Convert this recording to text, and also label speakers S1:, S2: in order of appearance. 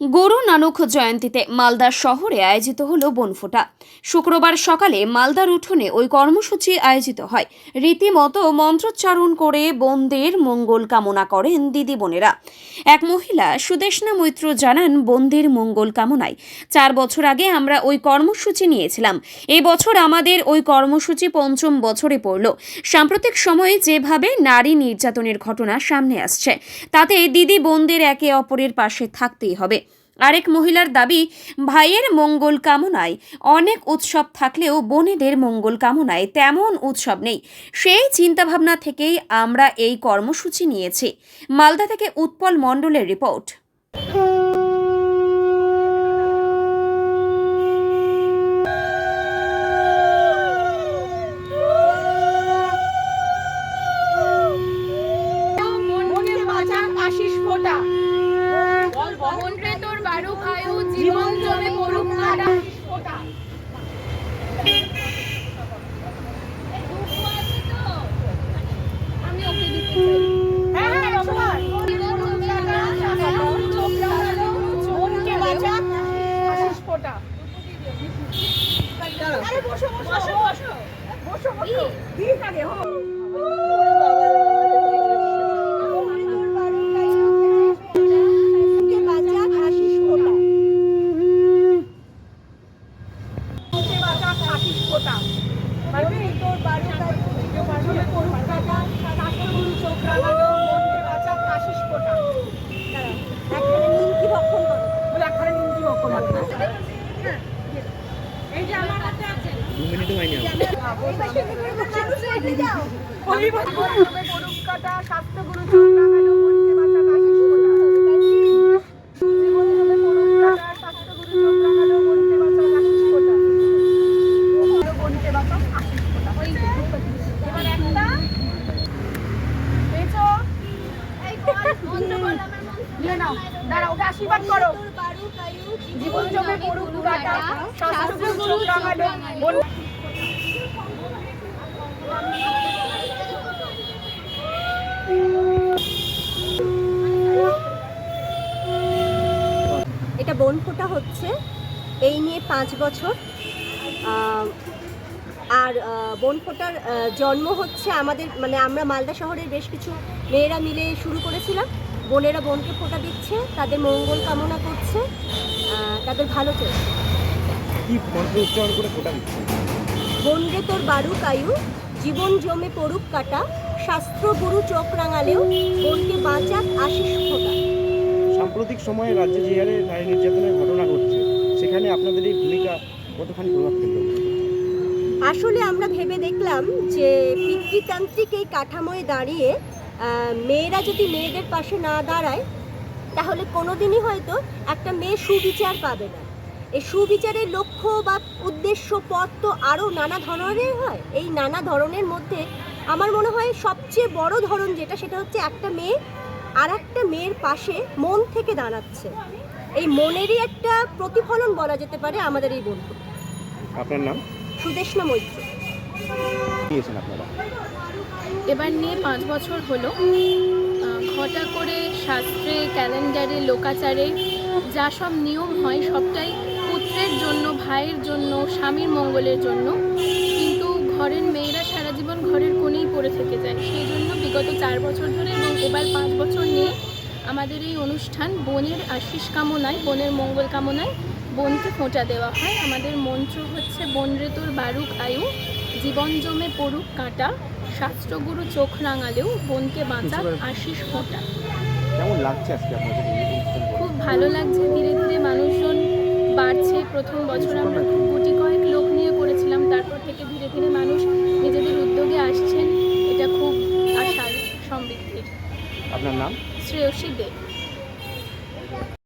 S1: গুরু নানক জয়ন্তীতে মালদা শহরে আয়োজিত হল বনফোটা। শুক্রবার সকালে মালদার উঠোনে ওই কর্মসূচি আয়োজিত হয়। রীতিমতো মন্ত্রোচ্চারণ করে বোনদের মঙ্গল কামনা করেন দিদি বোনেরা। এক মহিলা সুদেশনা মৈত্র জানান, বোনদের মঙ্গল কামনায়। চার বছর আগে আমরা ওই কর্মসূচি নিয়েছিলাম। এই বছর আমাদের ওই কর্মসূচি পঞ্চম বছরে পড়ল। সাম্প্রতিক সময়ে যেভাবে নারী নির্যাতনের ঘটনা সামনে আসছে, তাতে দিদি বোনদের একে অপরের পাশে থাকতেই হবে। আরেক মহিলার দাবি, ভাইয়ের মঙ্গল কামনায়। অনেক উৎসব থাকলেও বোনেদের মঙ্গল কামনায় তেমন উৎসব নেই। সেই চিন্তাভাবনা থেকেই আমরা এই কর্মসূচি নিয়েছি। মালদা থেকে উৎপল মণ্ডলের রিপোর্ট
S2: মনকে বাঁচান আশিস ফোটা
S3: মন্ত্রে তোর বারুক আয়ু
S2: জীবন জমে পড়ুক কাটা ফোটা পারবি তোর বাড়ি জমে পড়ুক কাটা শাস্ত্রগুরু চোখ রাঙালো মনকে বাঁচান আশিস ফোটা বলে একখানে নিমকি ভক্ষণ এই যে আমার হাতে আছে হরিবল জমে পড়ুক কাটা শাস্ত্রগুরু চোখ রাঙালো মনকে বাঁচান আশিস ফোটা জীবন জমে পড়ুক কাটা শাস্ত্রগুরু চোখ রাঙালো মনকে বাঁচান আশিস ফোটা মনকে বাঁচান আশিস ফোটা হয়েছে? এবার একটা পেয়েছ? নিয়ে নাও দাঁড়াও ওকে আশীর্বাদ করো। জীবন জমে পড়ুক রাঙালো
S4: এটা বনফোঁটা হচ্ছে। এই নিয়ে পাঁচ বছর। আর বনফোঁটার জন্ম হচ্ছে আমাদের মানে আমরা মালদা শহরের বেশ কিছু মেয়েরা মিলে শুরু করেছিলাম। বোনেরা বোনকে ফোঁটা দিচ্ছে তাদের মঙ্গল কামনা করছে তাদের ভালো চলছে।
S5: কি মন্ত্র উচ্চারণ করে ফোটা দিচ্ছে?
S4: বনরে তোর বারুক আয়ু জীবন জমে পড়ুক কাটা শাস্ত্র গুরু চোখ রাঙালেও বোনকে বাঁচাক আশিস ফোঁটা।
S5: সাম্প্রতিক সময়ে রাজ্যে যে হারে নারী নির্যাতনের ঘটনা ঘটছে সেখানে আপনাদের এই ভূমিকা কতখানি প্রভাব ফেলবে
S4: আসলে আমরা ভেবে দেখলাম যে পিতৃতান্ত্রিক এই কাঠামোয় দাঁড়িয়ে মেয়েরা যদি মেয়েদের পাশে না দাঁড়ায় তাহলে কোনোদিনই হয়তো একটা মেয়ে সুবিচার পাবে না। এই সুবিচারের লক্ষ্য বা উদ্দেশ্য পথ তো আরও নানা ধরনের হয়। এই নানা ধরনের মধ্যে আমার মনে হয় সবচেয়ে বড় ধরন যেটা সেটা হচ্ছে একটা মেয়ে আর একটা মেয়ের পাশে মন থেকে দাঁড়াচ্ছে। এই মনেরই একটা প্রতিফলন বলা যেতে পারে আমাদের এই বন্ধু
S5: আপনার নাম?
S4: সুদেশনা মৈত্র।
S3: এবার নিয়ে পাঁচ বছর হলো। ঘটা করে শাস্ত্রে, ক্যালেন্ডারে, লোকাচারে যা সব নিয়ম হয় সবটাই পুত্রের জন্য, ভাইয়ের জন্য, স্বামীর মঙ্গলের জন্য। কিন্তু ঘরের মেয়েরা সারা জীবন ঘরের কোণেই পড়ে থেকে যায়। সেই জন্য বিগত চার বছর ধরে এবং এবার পাঁচ বছর নিয়ে আমাদের এই অনুষ্ঠান বোনের আশিস কামনায়, বোনের মঙ্গল কামনায় বোনকে ফোঁটা দেওয়া হয়। আমাদের মন্ত্র হচ্ছে বন রে বারুক আয়ু। জীবন জমে পড়ুক কাঁটা শাস্ত্রগুরু চোখ রাঙালেও বোনকে বাঁচা আশিস ফোঁটা।
S5: কেমন লাগছে আজকে?
S3: খুব ভালো লাগছে। ধীরে ধীরে মানুষজন বাড়ছে। প্রথম বছর আমরা খুব গুটি কয়েক লোক নিয়ে করেছিলাম। তারপর থেকে ধীরে ধীরে মানুষ নিজেদের উদ্যোগে আসছেন। এটা খুব আশার সমৃদ্ধির
S5: আপনার নাম?
S3: শ্রেয়সী দেব